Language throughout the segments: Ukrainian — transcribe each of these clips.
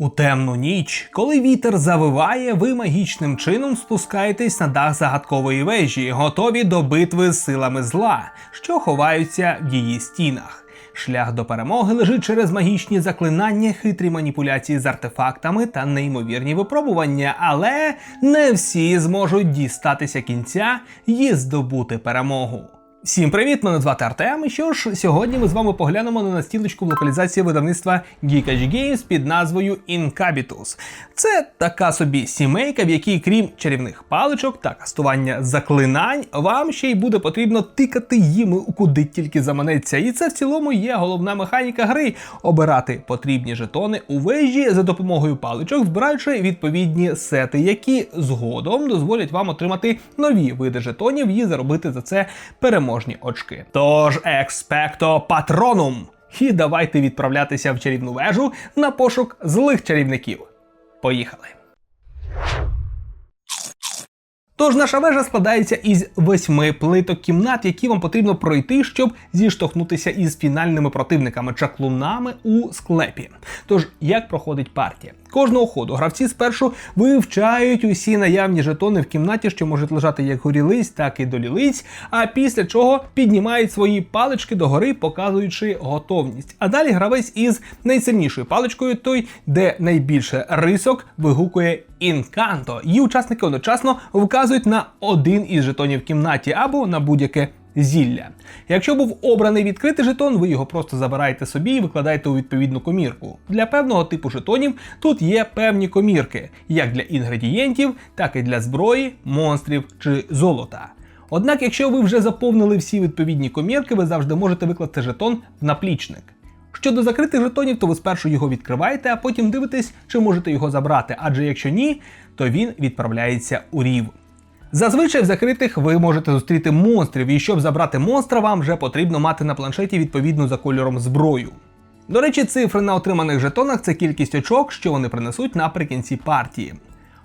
У темну ніч, коли вітер завиває, ви магічним чином спускаєтесь на дах загадкової вежі, готові до битви з силами зла, що ховаються в її стінах. Шлях до перемоги лежить через магічні заклинання, хитрі маніпуляції з артефактами та неймовірні випробування, але не всі зможуть дістатися кінця і здобути перемогу. Всім привіт! Мене звати Артем. Що ж, сьогодні ми з вами поглянемо на настілочку в локалізації видавництва Geekagy Games під назвою Incabitus. Це така собі сімейка, в якій, крім чарівних паличок та кастування заклинань, вам ще й буде потрібно тикати їм куди тільки заманеться. І це в цілому є головна механіка гри обирати потрібні жетони у вежі за допомогою паличок, збираючи відповідні сети, які згодом дозволять вам отримати нові види жетонів і заробити за це переможні очки. Тож експекто патронум! І давайте відправлятися в чарівну вежу на пошук злих чарівників. Поїхали! Тож наша вежа складається із восьми плиток кімнат, які вам потрібно пройти, щоб зіштовхнутися із фінальними противниками чаклунами у склепі. Тож, як проходить партія? Кожного ходу гравці спершу вивчають усі наявні жетони в кімнаті, що можуть лежати як горілиць, так і долілиць, а після чого піднімають свої палички догори, показуючи готовність. А далі гравець із найсильнішою паличкою, той, де найбільше рисок, вигукує інканто. І учасники одночасно вказують на один із жетонів в кімнаті або на будь-яке зілля. Якщо був обраний відкритий жетон, ви його просто забираєте собі і викладаєте у відповідну комірку. Для певного типу жетонів тут є певні комірки, як для інгредієнтів, так і для зброї, монстрів чи золота. Однак, якщо ви вже заповнили всі відповідні комірки, ви завжди можете викласти жетон в наплічник. Щодо закритих жетонів, то ви спершу його відкриваєте, а потім дивитесь, чи можете його забрати, адже якщо ні, то він відправляється у рів. Зазвичай в закритих ви можете зустріти монстрів, і щоб забрати монстра, вам вже потрібно мати на планшеті відповідну за кольором зброю. До речі, цифри на отриманих жетонах це кількість очок, що вони принесуть наприкінці партії.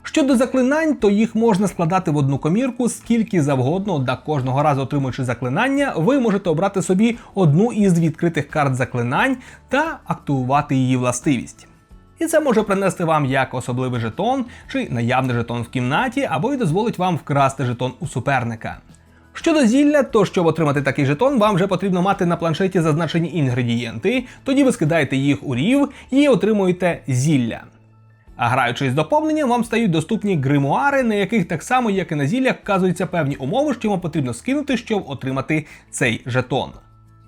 Щодо заклинань, то їх можна складати в одну комірку скільки завгодно, однак кожного разу отримуючи заклинання, ви можете обрати собі одну із відкритих карт заклинань та активувати її властивість. І це може принести вам як особливий жетон чи наявний жетон в кімнаті, або й дозволить вам вкрасти жетон у суперника. Щодо зілля, то щоб отримати такий жетон, вам вже потрібно мати на планшеті зазначені інгредієнти, тоді ви скидаєте їх у рів і отримуєте зілля. А граючи з доповненням, вам стають доступні гримуари, на яких так само, як і на зіллях, вказуються певні умови, що вам потрібно скинути, щоб отримати цей жетон.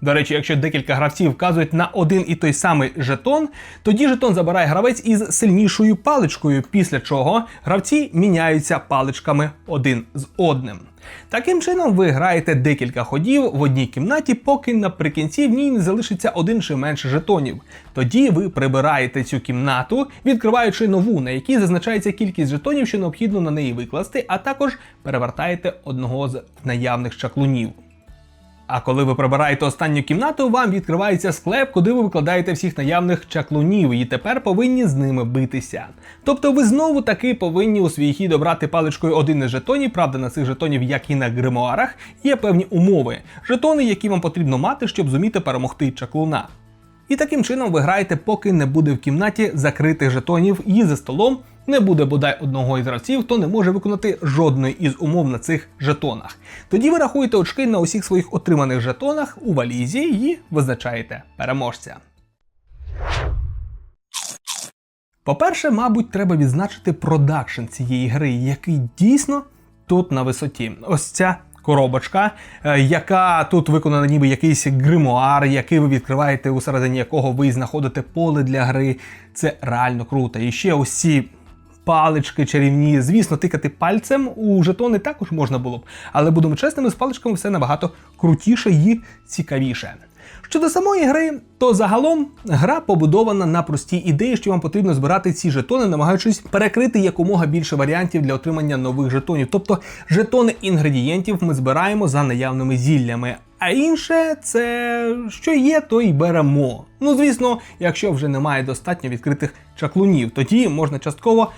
До речі, якщо декілька гравців вказують на один і той самий жетон, тоді жетон забирає гравець із сильнішою паличкою, після чого гравці міняються паличками один з одним. Таким чином, ви граєте декілька ходів в одній кімнаті, поки наприкінці в ній не залишиться один чи менше жетонів. Тоді ви прибираєте цю кімнату, відкриваючи нову, на якій зазначається кількість жетонів, що необхідно на неї викласти, а також перевертаєте одного з наявних чаклунів. А коли ви прибираєте останню кімнату, вам відкривається склеп, куди ви викладаєте всіх наявних чаклунів, і тепер повинні з ними битися. Тобто ви знову таки повинні у свій хід обрати паличкою один із жетонів, правда, на цих жетонів, як і на гримуарах, є певні умови. Жетони, які вам потрібно мати, щоб зуміти перемогти чаклуна. І таким чином ви граєте, поки не буде в кімнаті закритих жетонів, і за столом не буде бодай одного із гравців, хто не може виконати жодної із умов на цих жетонах. Тоді ви рахуєте очки на усіх своїх отриманих жетонах у валізі і визначаєте переможця. По-перше, мабуть, треба відзначити продакшн цієї гри, який дійсно тут на висоті. Ось ця коробочка, е, яка тут виконана ніби якийсь гримуар, який ви відкриваєте, у середині якого ви знаходите поле для гри. Це реально круто. І ще ці палички чарівні. Звісно, тикати пальцем у жетони також можна було б, але будемо чесними, з паличками все набагато крутіше і цікавіше. Щодо самої гри, то загалом гра побудована на простій ідеї, що вам потрібно збирати ці жетони, намагаючись перекрити якомога більше варіантів для отримання нових жетонів. Тобто жетони інгредієнтів ми збираємо за наявними зіллями. А інше це що є, то й беремо. Ну звісно, якщо вже немає достатньо відкритих чаклунів, тоді можна частково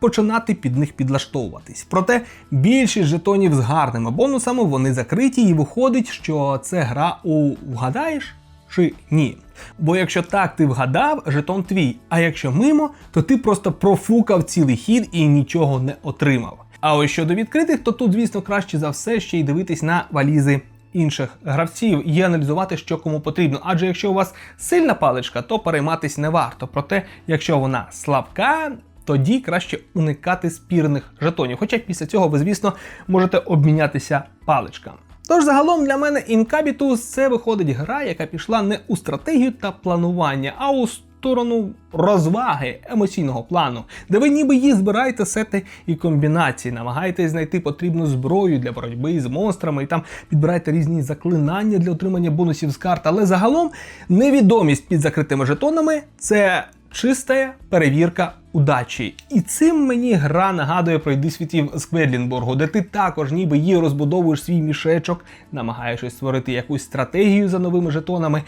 починати під них підлаштовуватись. Проте більшість жетонів з гарними бонусами вони закриті, і виходить, що це гра у вгадаєш. чи ні. Бо якщо так ти вгадав, жетон твій, а якщо мимо, то ти просто профукав цілий хід і нічого не отримав. А ось щодо відкритих, то тут, звісно, краще за все ще й дивитись на валізи інших гравців і аналізувати, що кому потрібно. Адже якщо у вас сильна паличка, то перейматись не варто. Проте, якщо вона слабка, тоді краще уникати спірних жетонів. Хоча після цього ви, звісно, можете обмінятися паличками. Тож загалом для мене Incabitus це виходить гра, яка пішла не у стратегію та планування, а у сторону розваги емоційного плану, де ви ніби її збираєте сети і комбінації, намагаєтесь знайти потрібну зброю для боротьби з монстрами і там підбираєте різні заклинання для отримання бонусів з карт. Але загалом невідомість під закритими жетонами це чиста перевірка удачі. І цим мені гра нагадує про «Йди світів з Кведлінбургу, де ти також ніби її розбудовуєш свій мішечок, намагаючись створити якусь стратегію за новими жетонами.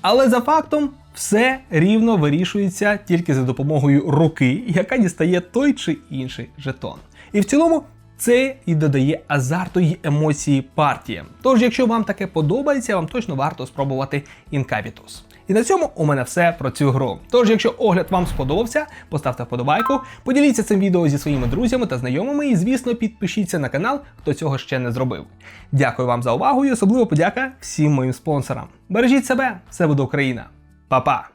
Але за фактом все рівно вирішується тільки за допомогою руки, яка дістає той чи інший жетон. І в цілому це і додає азарту й емоції партіям. Тож, якщо вам таке подобається, вам точно варто спробувати Incabitus. І на цьому у мене все про цю гру. Тож, якщо огляд вам сподобався, поставте вподобайку, поділіться цим відео зі своїми друзями та знайомими, і, звісно, підпишіться на канал, хто цього ще не зробив. Дякую вам за увагу і особливо подяка всім моїм спонсорам. Бережіть себе, все буде Україна. Па-па!